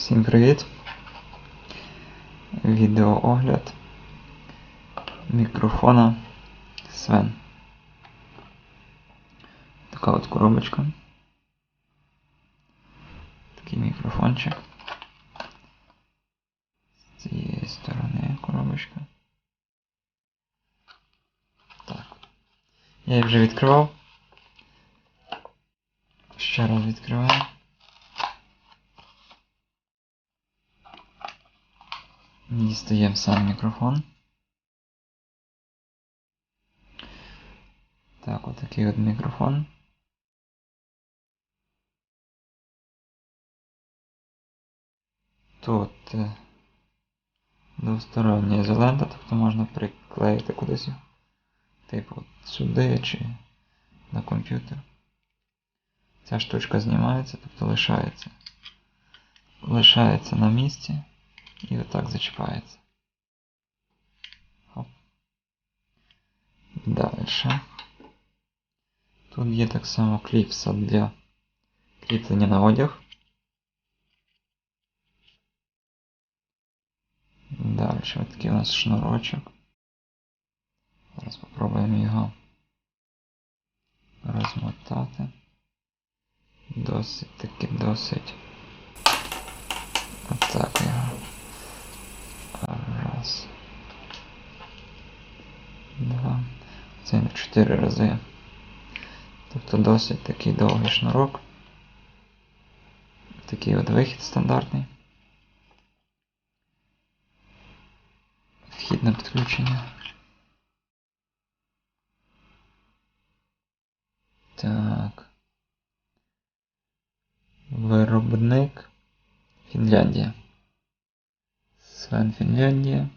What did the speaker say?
Всім привіт! Відеоогляд мікрофона Свен. Така от коробочка. Такий мікрофончик. З цієї сторони коробочка. Так. Я її вже відкривав. Ще раз відкриваю. Дістаємо сам мікрофон. Так, отакий от мікрофон. Тут е, двостороння ізолента, тобто можна приклеїти кудись. Типу сюди чи на комп'ютер. Ця штучка знімається, тобто лишається. Лишається на місці і отак зачіпається. Хоп. Далі. Тут є так само кліпса для кріплення на одяг. Далі такий у нас шнурочок. Зараз спробуємо його розмотати. Досить таки досить. Отак його. Раз. Два. Це на чотири рази. Тобто досить такий довгий шнурок. Такий от вихід стандартний. Вхід на підключення. Так. Виробник Фінляндія. Свен Фінляндія.